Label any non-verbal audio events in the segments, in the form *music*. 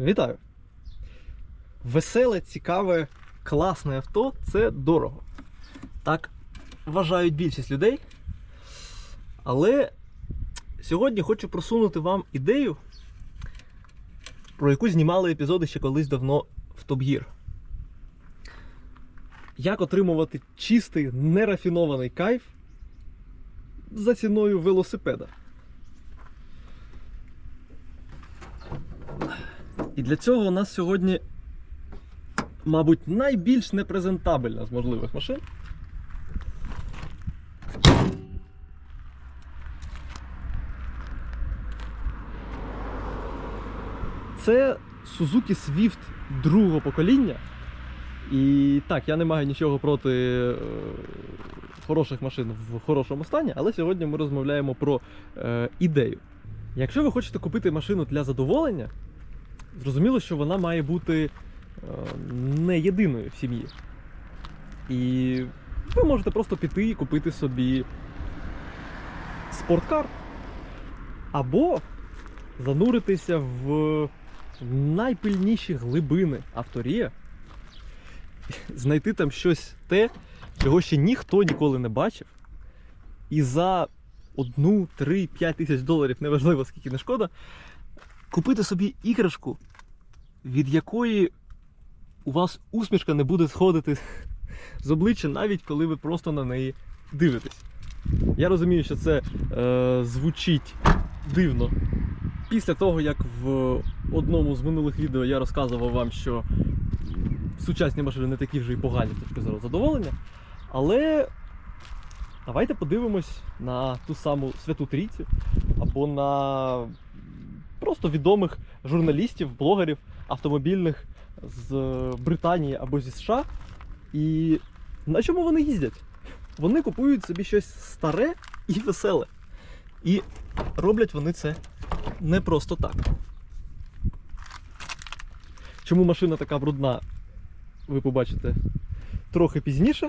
Вітаю! Веселе, цікаве, класне авто це дорого. Так вважають більшість людей. Але сьогодні хочу просунути вам ідею, про яку знімали епізоди ще колись давно в Top Gear. Як отримувати чистий, нерафінований кайф за ціною велосипеда. І для цього у нас сьогодні, мабуть, найбільш непрезентабельна з можливих машин. Це Suzuki Swift другого покоління. І так, я не маю нічого проти е, хороших машин в хорошому стані, але сьогодні ми розмовляємо про е, ідею. Якщо ви хочете купити машину для задоволення, зрозуміло, що вона має бути е, не єдиною в сім'ї. І ви можете просто піти і купити собі спорткар. Або зануритися в найпильніші глибини авторія, знайти там щось те, чого ще ніхто ніколи не бачив. І за одну, три, п'ять тисяч доларів, неважливо скільки не шкода, купити собі іграшку, від якої у вас усмішка не буде сходити з обличчя, навіть коли ви просто на неї дивитесь. Я розумію, що це е, звучить дивно. Після того, як в одному з минулих відео я розказував вам, що сучасні машини не такі вже й погані з точки зору задоволення. Але давайте подивимось на ту саму Святу Трійцю або на просто відомих журналістів, блогерів автомобільних з Британії або зі США. І на чому вони їздять? Вони купують собі щось старе і веселе. І роблять вони це не просто так. Чому машина така брудна, ви побачите трохи пізніше.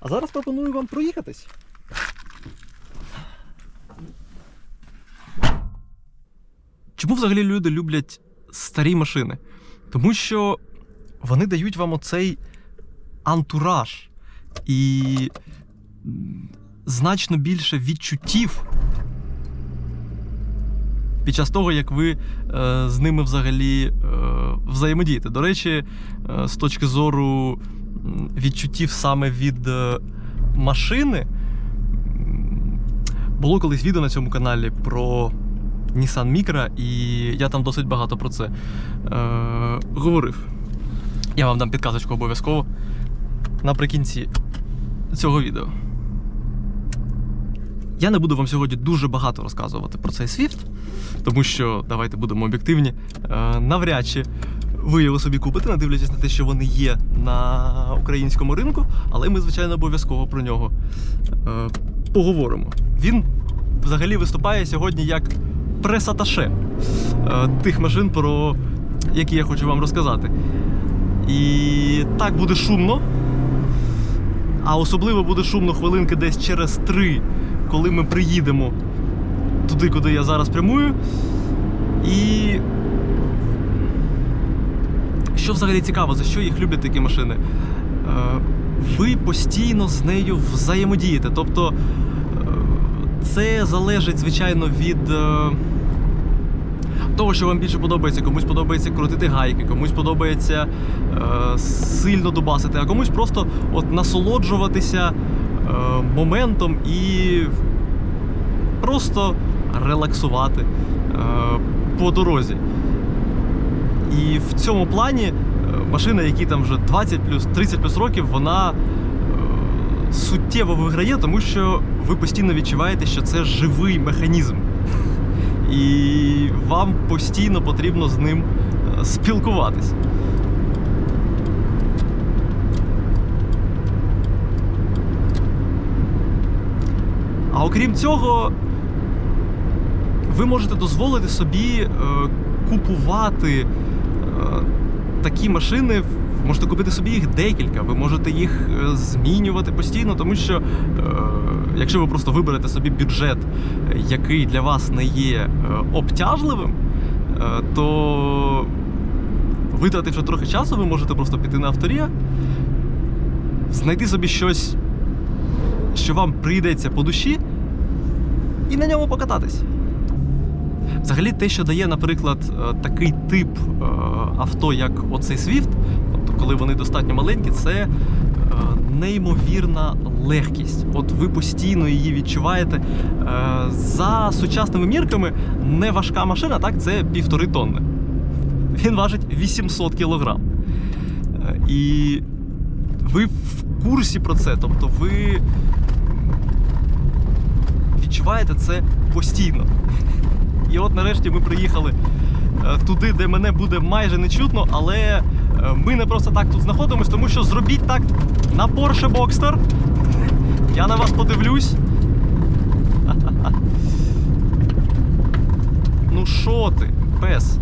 А зараз пропоную вам проїхатись. Чому взагалі люди люблять старі машини? Тому що вони дають вам оцей антураж і значно більше відчуттів під час того, як ви е, з ними взагалі е, взаємодієте. До речі, е, з точки зору відчуттів саме від е, машини, було колись відео на цьому каналі про Nissan Micra, і я там досить багато про це е, говорив. Я вам дам підказочку обов'язково наприкінці цього відео. Я не буду вам сьогодні дуже багато розказувати про цей Swift, тому що, давайте будемо об'єктивні, е, навряд чи ви його собі купите, не дивлячись на те, що вони є на українському ринку, але ми, звичайно, обов'язково про нього е, поговоримо. Він взагалі виступає сьогодні як пресаташе е, тих машин, про які я хочу вам розказати. І так буде шумно. А особливо буде шумно хвилинки десь через три, коли ми приїдемо туди, куди я зараз прямую. І що взагалі цікаво, за що їх люблять такі машини? Е, Ви постійно з нею взаємодієте. Тобто це залежить, звичайно, від. е, того, що вам більше подобається, комусь подобається крутити гайки, комусь подобається е, сильно дубасити, а комусь просто от насолоджуватися е, моментом і просто релаксувати е, по дорозі. І в цьому плані е, машина, які там вже 20 плюс 30 плюс років, вона суттєво виграє, тому що ви постійно відчуваєте, що це живий механізм і вам постійно потрібно з ним е, спілкуватись. А окрім цього, ви можете дозволити собі е, купувати е, такі машини. Можете купити собі їх декілька, ви можете їх е, змінювати постійно, тому що е, якщо ви просто виберете собі бюджет, який для вас не є е, обтяжливим, то витративши трохи часу, ви можете просто піти на авторія, знайти собі щось, що вам прийдеться по душі, і на ньому покататись. Взагалі, те, що дає, наприклад, такий тип авто, як оцей Swift, коли вони достатньо маленькі, це е, неймовірна легкість. От ви постійно її відчуваєте. Е, За сучасними мірками не важка машина, так, це півтори тонни. Він важить 800 кілограм. Е, І ви в курсі про це, тобто ви відчуваєте це постійно. І от нарешті ми приїхали туди, де мене буде майже не чутно, але ми не просто так тут знаходимося, тому що зробіть так на Porsche Boxster. Я на вас подивлюсь. *laughs* Ну що ти, пес?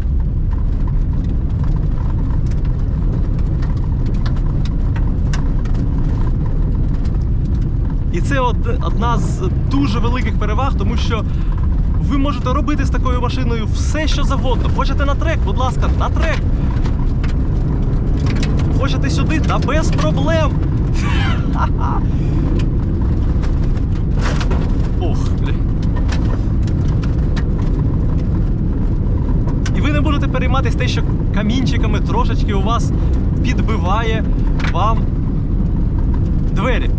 І це од- одна з дуже великих переваг, тому що ви можете робити з такою машиною все, що завгодно. Хочете на трек, будь ласка, на трек. Хочете сюди, та без проблем. Ох, блін. І ви не будете перейматися те, що камінчиками трошечки у вас підбиває вам двері.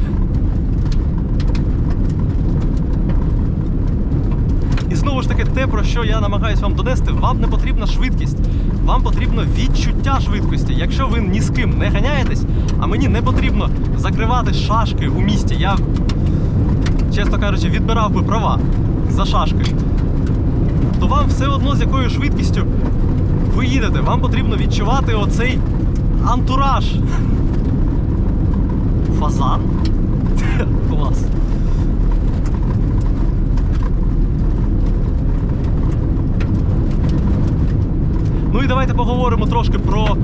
Знову ж таки, те, про що я намагаюся вам донести, вам не потрібна швидкість, вам потрібно відчуття швидкості. Якщо ви ні з ким не ганяєтесь, а мені не потрібно закривати шашки у місті, я, чесно кажучи, відбирав би права за шашки, то вам все одно з якою швидкістю ви їдете. Вам потрібно відчувати оцей антураж. Фазан. *laughs* Клас. Ну і давайте поговоримо трошки про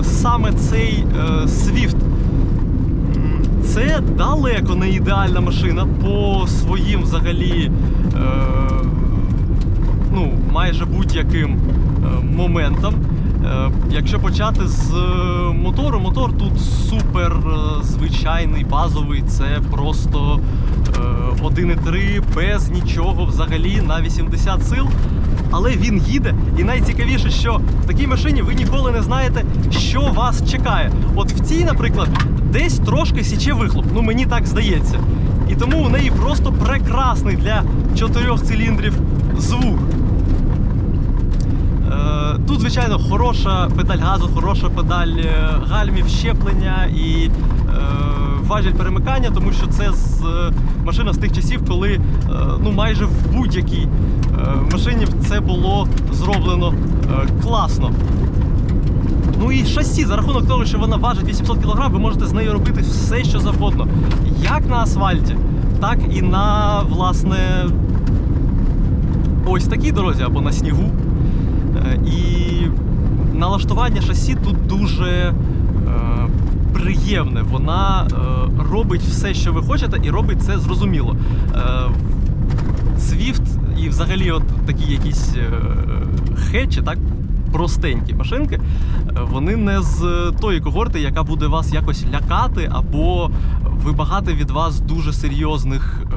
е, саме цей е, Swift. Це далеко не ідеальна машина по своїм взагалі е, ну, майже будь-яким е, моментам. Е, якщо почати з е, мотору, мотор тут супер е, звичайний, базовий, це просто е, 1,3 без нічого взагалі на 80 сил. Але він їде, і найцікавіше, що в такій машині ви ніколи не знаєте, що вас чекає. От в цій, наприклад, десь трошки січе вихлоп. Ну мені так здається. І тому у неї просто прекрасний для чотирьох циліндрів звук. Тут, звичайно, хороша педаль газу, хороша педаль е, гальмів, щеплення і е, важіль перемикання, тому що це з, е, машина з тих часів, коли е, ну, майже в будь-якій е, машині це було зроблено е, класно. Ну і шасі, за рахунок того, що вона важить 800 кг, ви можете з нею робити все, що завгодно. Як на асфальті, так і на, власне, ось такій дорозі або на снігу. Е, І налаштування шасі тут дуже е, приємне. Вона е, робить все, що ви хочете, і робить це зрозуміло. Swift і взагалі от такі якісь хечі, так? Простенькі машинки, е, вони не з тої когорти, яка буде вас якось лякати, або вимагати від вас дуже серйозних е,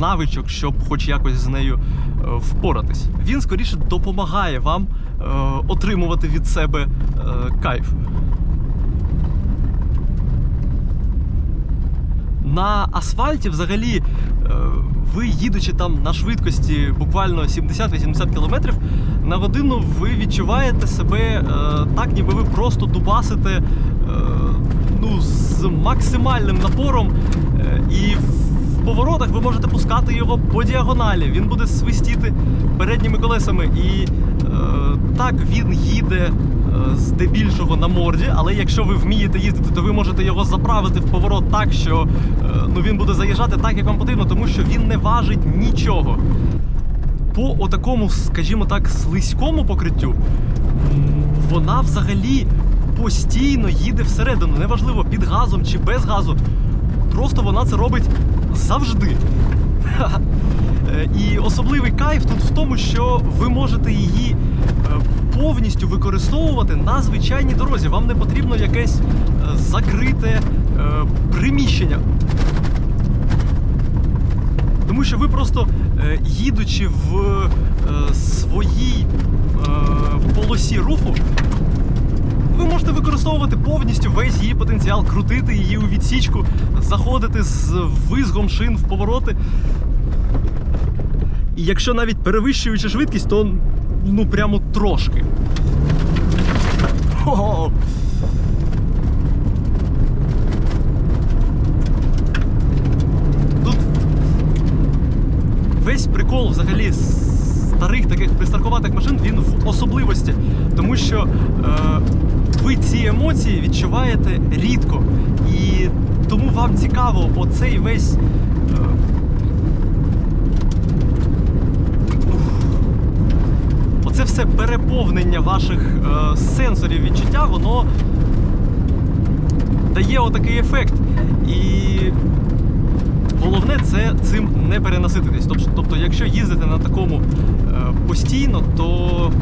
навичок, щоб хоч якось з нею е, впоратись. Він скоріше допомагає вам е, отримувати від себе е, кайф. На асфальті взагалі, е, ви їдучи там на швидкості буквально 70-80 км на годину, ви відчуваєте себе е, так, ніби ви просто дубасите е, ну, з максимальним напором. Е, і в поворотах ви можете пускати його по діагоналі. Він буде свистіти передніми колесами. І е, так він їде здебільшого на морді, але якщо ви вмієте їздити, то ви можете його заправити в поворот так, що е, ну, він буде заїжджати так, як вам потрібно, тому що він не важить нічого. По отакому, скажімо так, слизькому покриттю вона взагалі постійно їде всередину, неважливо під газом чи без газу. Просто вона це робить завжди. Е, І особливий кайф тут в тому, що ви можете її е, повністю використовувати на звичайній дорозі. Вам не потрібно якесь е, закрите е, приміщення. Тому що ви просто е, їдучи в своїй полосі руху, ви можете використовувати повністю весь її потенціал, крутити її у відсічку, заходити з визгом шин в повороти. І якщо навіть перевищуючи швидкість, то ну прямо трошки. Хо-хо! Тут весь прикол взагалі старих таких пристаркуватих машин він в особливості, тому що е, ви ці емоції відчуваєте рідко. І тому вам цікаво оцей весь. Е, оце все переповнення ваших е, сенсорів відчуття, воно дає отакий ефект. І головне це цим не перенасититись. Тобто, тобто якщо їздите на такому е, постійно, то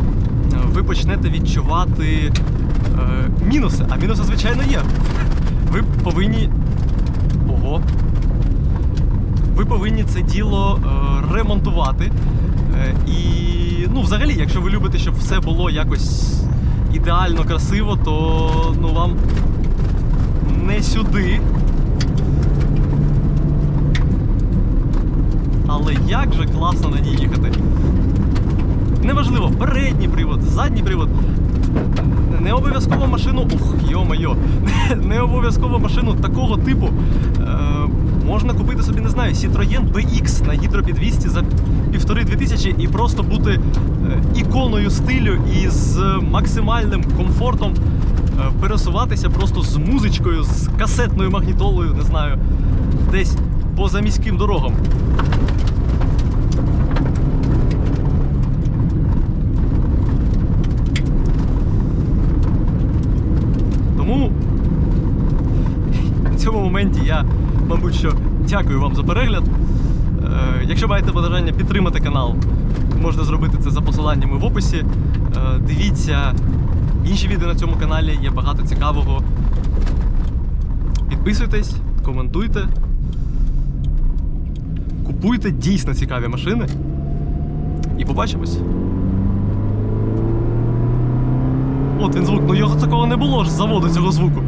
е, ви почнете відчувати е, мінуси. А мінуси, звичайно, є. Ви повинні. Ого. Ви повинні це діло е, ремонтувати. Е, і, ну, взагалі, якщо ви любите, щоб все було якось ідеально красиво, то ну, вам не сюди. Але як же класно на ній їхати. Неважливо, передній привод, задній привод. Не обов'язково машину. Ух, йо-моє, *laughs* не обов'язково машину такого типу. Е, можна купити собі, не знаю, Citroën BX на гідропідвісті за півтори-дві тисячі і просто бути е, іконою стилю і з максимальним комфортом е, пересуватися просто з музичкою, з касетною магнітолою, не знаю, десь по заміським дорогам. Тому в цьому моменті я, мабуть, що дякую вам за перегляд. Е, якщо маєте бажання підтримати канал, можете зробити це за посиланнями в описі. Е, дивіться інші відео на цьому каналі, є багато цікавого. Підписуйтесь, коментуйте. Купуйте дійсно цікаві машини. І побачимось. От він звук, ну його такого не було ж з заводу цього звуку.